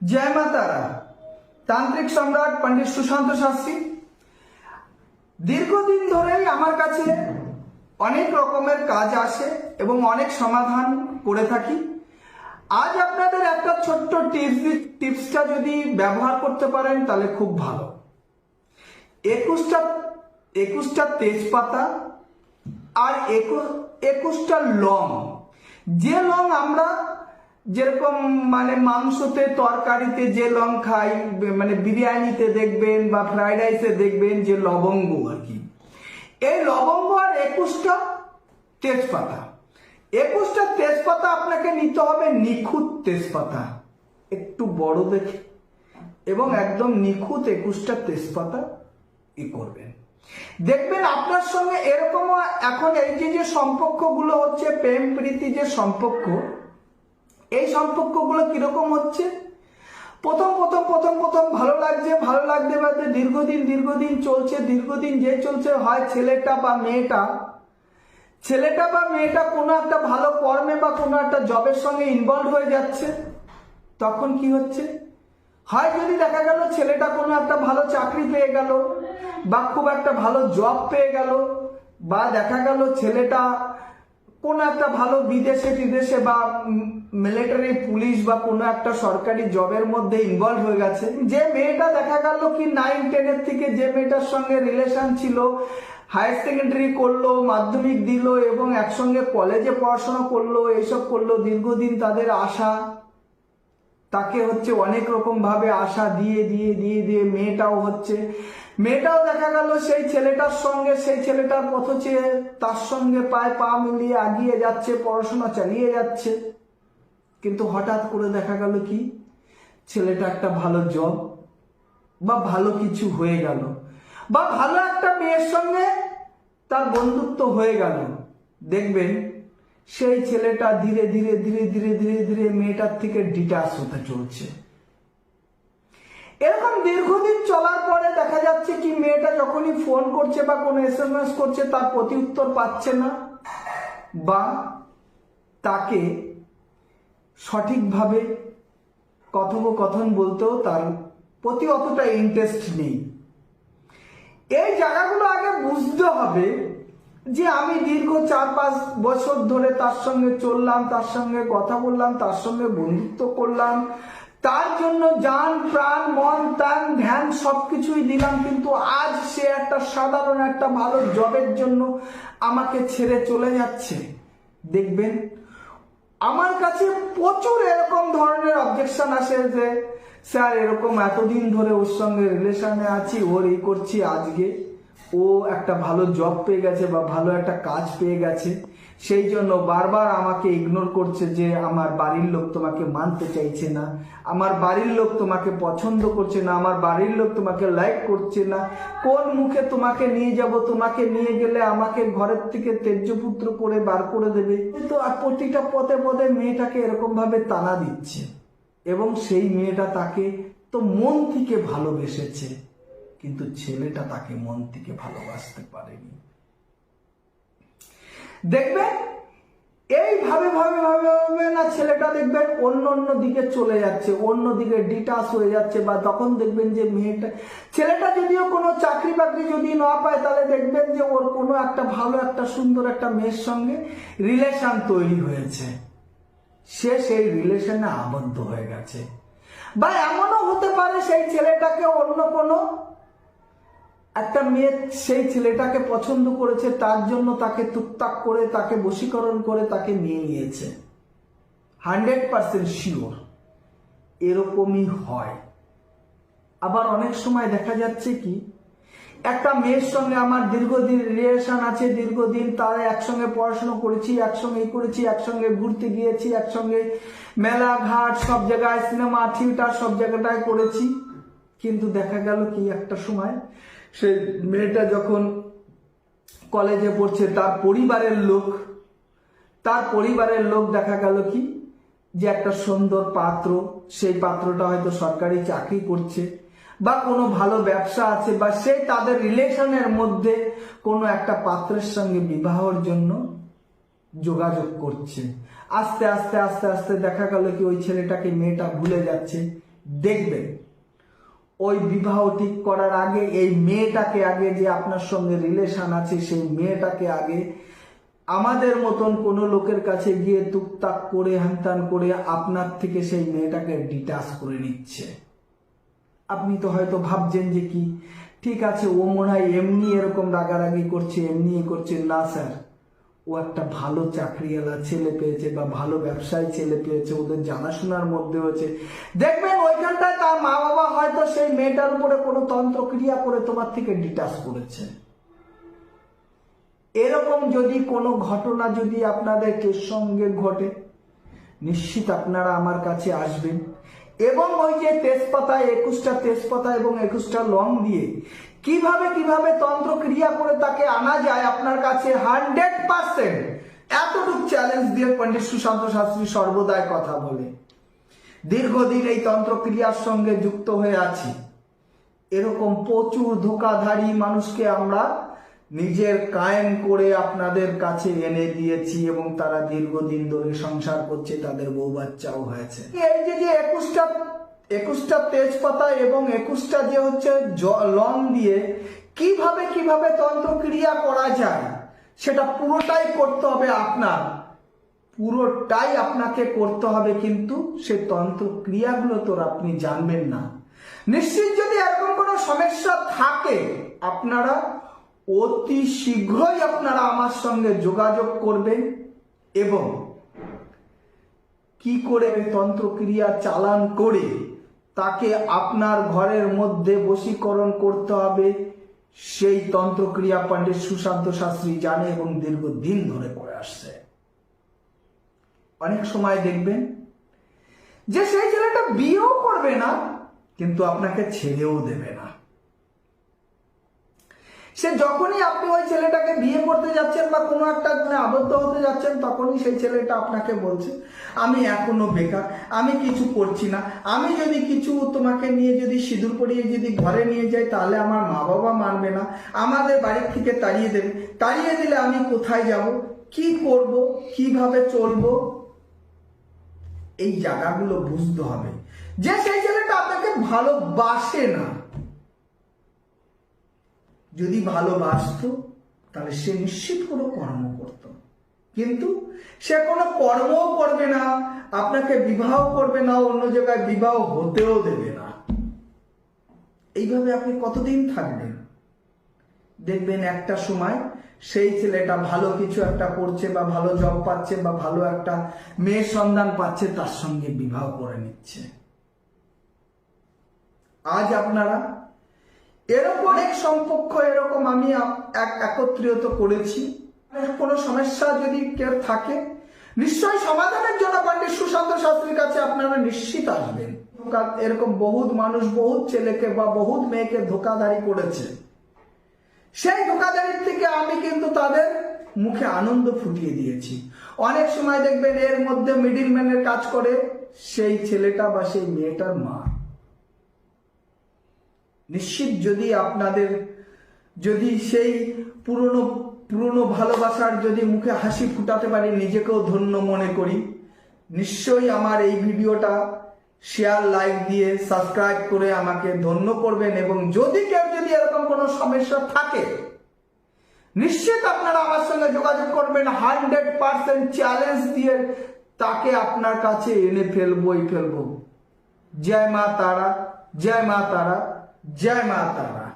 জয় মা তারা। তান্ত্রিক সম্রাট পণ্ডিত সুশান্ত শাস্ত্রী, দীর্ঘদিন ধরেই আমার কাছে অনেক রকমের কাজ আসে এবং অনেক সমাধান করে থাকি। আজ আপনাদের একটা ছোট্ট টিপস টিপসটা যদি ব্যবহার করতে পারেন, তাহলে খুব ভালো। একুশটা একুশটা তেজপাতা আর একুশ, একুশটা লং। যে লং আমরা যেরকম মানে মাংসতে তরকারিতে যে লং খাই মানে বিরিয়ানিতে দেখবেন বা ফ্রাইড রাইসে দেখবেন যে লবঙ্গ আর কি। এই লবঙ্গ আর একুশটা তেজপাতা। একুশটা তেজপাতা আপনাকে নিতে হবে নিখুঁত তেজপাতা। একটু বড় দেখে। এবং একদম নিখুঁত একুশটা তেজপাতা ই করবেন। দেখবেন আপনার সঙ্গে এরকম এখন এই যে যে সম্পর্কগুলো হচ্ছে প্রেম প্রীতি যে সম্পর্ক এই সম্পর্কগুলো কীরকম হচ্ছে? প্রথম প্রথম প্রথম প্রথম ভালো লাগছে, ভালো লাগতে পারতে দীর্ঘদিন দীর্ঘদিন চলছে, দীর্ঘদিন যে চলছে হয় ছেলেটা বা মেয়েটা। ছেলেটা বা মেয়েটা কোনো একটা ভালো কর্মে বা কোনো একটা জবের সঙ্গে ইনভলভ হয়ে যাচ্ছে। তখন কি হচ্ছে? হয় যদি দেখা গেল ছেলেটা কোনো একটা ভালো চাকরি পেয়ে গেল বা খুব একটা ভালো জব পেয়ে গেল বা দেখা গেল ছেলেটা কোনো একটা ভালো বিদেশে টিদেশে বা মিলিটারি পুলিশ বা কোনো একটা সরকারি জবের মধ্যে ইনভলভ হয়ে গেছে। যে মেয়েটা দেখা গেল কি নাইন টেনের থেকে যে মেয়েটার সঙ্গে রিলেশন ছিল হায়ার সেকেন্ডারি করল, মাধ্যমিক দিল এবং একসঙ্গে কলেজে পড়াশোনা করল, এইসব করল, দীর্ঘদিন তাদের আশা তাকে হচ্ছে অনেক রকম ভাবে আশা দিয়ে দিয়ে দিয়ে দিয়ে মেয়েটাও হচ্ছে। মেয়েটাও দেখা গেল সেই ছেলেটার সঙ্গে, সেই ছেলেটার পথ চেয়ে তার সঙ্গে পায়ে পা মিলিয়ে আগিয়ে যাচ্ছে, পড়াশোনা চালিয়ে যাচ্ছে। কিন্তু হঠাৎ করে দেখা গেল কি? ছেলেটা একটা ভালো জব বা ভালো কিছু হয়ে গেল বা ভালো একটা মেয়ের সঙ্গে তার বন্ধুত্ব হয়ে গেল। দেখবেন সেই ছেলেটা ধীরে ধীরে ধীরে ধীরে ধীরে ধীরে মেয়েটার থেকে ডিটাচ হতে চলছে। এরকম দীর্ঘদিন চলার পরে দেখা যাচ্ছে কি মেয়েটা যখনই ফোন করছে বা কোনো এস এম এস করছে, তার প্রতি উত্তর পাচ্ছে না বা তাকে সঠিকভাবে কথোপকথন বলতেও তার প্রতি অতটা ইন্টারেস্ট নেই। এই জায়গাগুলো আগে বুঝতে হবে যে আমি দীর্ঘ চার পাঁচ বছর ধরে তার সঙ্গে চললাম, তার সঙ্গে কথা বললাম, তার সঙ্গে বন্ধুত্ব করলাম। তার জন্য যান প্রাণ, মন তান ধ্যান সবকিছুই দিলাম, কিন্তু আজ সে একটা সাধারণ, একটা ভালো জবের জন্য আমাকে ছেড়ে চলে যাচ্ছে। দেখবেন, আমার কাছে প্রচুর এরকম ধরনের অবজেকশন আসে যে, স্যার, এরকম এতদিন ধরে ওর সঙ্গে রিলেশনে আছি, ওর এই করছি, আজকে ও একটা ভালো জব পেয়ে গেছে বা ভালো একটা কাজ পেয়ে গেছে, সেই জন্য বারবার আমাকে ইগনোর করছে যে আমার বাড়ির লোক তোমাকে মানতে চাইছে না, আমার বাড়ির লোক তোমাকে পছন্দ করছে না, আমার বাড়ির লোক তোমাকে লাইক করছে না, কোন মুখে তোমাকে নিয়ে যাব, তোমাকে নিয়ে গেলে আমাকে ঘরের থেকে তেজ্যপুত্র করে বার করে দেবে? তো আর প্রতিটা পদে পদে মেয়েটাকে এরকম ভাবে তানা দিচ্ছে এবং সেই মেয়েটা তাকে তো মন থেকে ভালোবেসেছে। কিন্তু ছেলেটা তাকে মন থেকে ভালোবাসতে পারেনি। দেখবেন এইভাবে ভাবে ভাবে ভাবে না ছেলেটা দেখবেন অন্য অন্য দিকে চলে যাচ্ছে, অন্য দিকে ডিটাস হয়ে যাচ্ছে বা তখন দেখবেন যে মেয়েটা, ছেলেটা যদিও কোনো চাকরি বাকরি যদি না পায়, তাহলে দেখবেন যে ওর কোনো একটা ভালো, একটা সুন্দর একটা মেয়ের সঙ্গে রিলেশন তৈরি হয়েছে। সে সেই রিলেশনে আবদ্ধ হয়ে গেছে। বা এমনও হতে পারে সেই ছেলেটাকে অন্য কোনো একটা মেয়ে সেই ছেলেটাকে পছন্দ করেছে, তার জন্য তাকে টুকটাক করে, তাকে বশীকরণ করে, তাকে নিয়ে নিয়েছে। Hundred percent sure. এরকমই হয়। আবার অনেক সময় দেখা যাচ্ছে কি, একটা মেয়ের সঙ্গে আমার দীর্ঘদিন রিলেশন আছে, দীর্ঘদিন তারা একসঙ্গে পড়াশোনা করেছি, একসঙ্গে করেছি, একসঙ্গে ঘুরতে গিয়েছি, একসঙ্গে মেলা ঘাট সব জায়গায় সিনেমা, থিয়েটার সব জায়গাটায় করেছি। কিন্তু দেখা গেল কি একটা সময় সে মেয়েটা যখন কলেজে পড়ছে, তার পরিবারের লোক, তার পরিবারের লোক দেখা গেল কি যে একটা সুন্দর পাত্র, সেই পাত্রটা হয়তো সরকারি চাকরি করছে বা কোনো ভালো ব্যবসা আছে বা সে তাদের রিলেশনের মধ্যে কোনো একটা পাত্রের সঙ্গে বিবাহর জন্য যোগাযোগ করছে। আস্তে আস্তে আস্তে আস্তে দেখা গেল কি ওই ছেলেটাকে মেয়েটা ভুলে যাচ্ছে। দেখবেন ওই বিবাহ ঠিক করার আগে এই মেয়েটাকে আগে যে আপনার সঙ্গে রিলেশন আছে, সেই মেয়েটাকে আগে আমাদের মতন কোনো লোকের কাছে গিয়ে টুকটাক করে, হ্যানত্যান করে আপনার থেকে সেই মেয়েটাকে ডিটাচ করে নিচ্ছে। আপনি তো হয়তো ভাবছেন যে কি? ঠিক আছে, ও মনে হয় এমনি এরকম রাগারাগি করছে, এমনি করছে। না, স্যার। ও একটা ভালো চাকরিওয়ালা ছেলে পেয়েছে বা ভালো ব্যবসায়ী ছেলে পেয়েছে, ওদের জানাশোনার মধ্যে হয়েছে। দেখবেন ওইখানটায় তার মা বাবা হয়তো সেই মেয়েটার উপরে কোনো তন্ত্রক্রিয়া করে তোমার থেকে ডিটাচ করেছে। এরকম যদি কোনো ঘটনা যদি আপনাদের সঙ্গে ঘটে, নিশ্চিত আপনারা আমার কাছে আসবেন। এবং ওই যে তেজপাতা, একুশটা তেজপাতা এবং একুশটা লং দিয়ে কীভাবে কীভাবে তন্ত্র ক্রিয়া করে তাকে আনা যায় আপনার কাছে হান্ড্রেড পার্সেন্ট? এতটুকু চ্যালেঞ্জ দিয়ে পণ্ডিত সুশান্ত শাস্ত্রী সর্বদাই কথা বলে। দীর্ঘদিন এই তন্ত্র ক্রিয়ার সঙ্গে যুক্ত হয়ে আছি। এরকম প্রচুর ধোকাধারী মানুষকে আমরা নিজের কায়েম করে আপনাদের কাছে এনে দিয়েছি এবং তারা দীর্ঘদিন ধরে সংসার করছে, তাদের বউ বাচ্চাও হয়েছে। এই যে যে একুশটা একুশটা তেজপাতা এবং একুশটা যে হচ্ছে লং দিয়ে কীভাবে কীভাবে তন্ত্রক্রিয়া করা যায়, সেটা পুরোটাই করতে হবে আপনার। পুরোটাই আপনাকে করতে হবে কিন্তু সে তন্ত্র ক্রিয়াগুলো তো আপনি জানবেন না। নিশ্চিত যদি এরকম কোনো সমস্যা থাকে, আপনারা অতি শীঘ্রই আপনারা আমার সঙ্গে যোগাযোগ করবেন এবং কি করে তন্ত্রক্রিয়া চালান করে তাকে আপনার ঘরের মধ্যে বশীকরণ করতে হবে। সেই তন্ত্রক্রিয়া পণ্ডিত সুশান্ত শাস্ত্রী জানে এবং দীর্ঘদিন ধরে করে আসছে। অনেক সময় দেখবেন যে সেই ছেলেটা বিয়েও করবে না, কিন্তু আপনাকে ছেড়েও দেবে না। সে যখনই আপনি ওই ছেলেটাকে বিয়ে করতে যাচ্ছেন বা কোনো একটা আবদ্ধ হতে যাচ্ছেন, তখনই সেই ছেলেটা আপনাকে বলছে, আমি এখনও বেকার, আমি কিছু করছি না। আমি যদি কিছু তোমাকে নিয়ে যদি সিঁদুর পরিয়ে যদি ঘরে নিয়ে যাই, তাহলে আমার মা বাবা মানবে না। আমাদের বাড়ির থেকে তাড়িয়ে দেবে। তাড়িয়ে দিলে আমি কোথায় যাব? কি করব? কীভাবে চলবো? এই জায়গাগুলো বুঝতে হবে। যে সেই ছেলেটা আপনাকে ভালোবাসে না যদি ভালোবাসতো তাহলে সে নিশ্চিত কোনো কর্ম করত। কিন্তু সে কোনো কর্মও করবে না, আপনাকে বিবাহ করবে না, অন্য জায়গায় বিবাহ হতেও দেবে না। এইভাবে আপনি কতদিন থাকবেন? দেখবেন একটা সময় সেই ছেলেটা ভালো কিছু একটা করছে বা ভালো জব পাচ্ছে বা ভালো একটা মেয়ের সন্ধান পাচ্ছে, তার সঙ্গে বিবাহ করে নিচ্ছে। আজ আপনারা এরকম অনেক সম্পর্ক এরকম আমি একত্রিত করেছি। কোনো সমস্যা যদি কেউ থাকে, নিশ্চয় সমাধানের জন্য পণ্ডিত সুশান্ত শাস্ত্রীর কাছে আপনারা নিশ্চিত আসবেন। এরকম বহুত মানুষ, বহুত ছেলেকে বা বহুত মেয়েকে ধোকাধারি করেছে। সেই ধোকাধারির থেকে আমি কিন্তু তাদের মুখে আনন্দ ফুটিয়ে দিয়েছি। অনেক সময় দেখবেন এর মধ্যে মিডিল ম্যানের কাজ করে সেই ছেলেটা বা সেই মেয়েটার মা। নিশ্চিত যদি আপনাদের, যদি সেই পুরনো পুরনো ভালোবাসার যদি মুখে হাসি ফুটাতে পারি, নিজেকেও ধন্য মনে করি। নিশ্চয়ই আমার এই ভিডিওটা শেয়ার লাইক দিয়ে সাবস্ক্রাইব করে আমাকে ধন্য করবেন এবং যদি কেউ যদি এরকম কোনো সমস্যা থাকে, নিশ্চিত আপনারা আমার সঙ্গে যোগাযোগ করবেন। হান্ড্রেড পার্সেন্ট চ্যালেঞ্জ দিয়ে তাকে আপনার কাছে এনে ফেলবই ফেলব। জয় মা তারা, জয় মা তারা। জয় মা তারা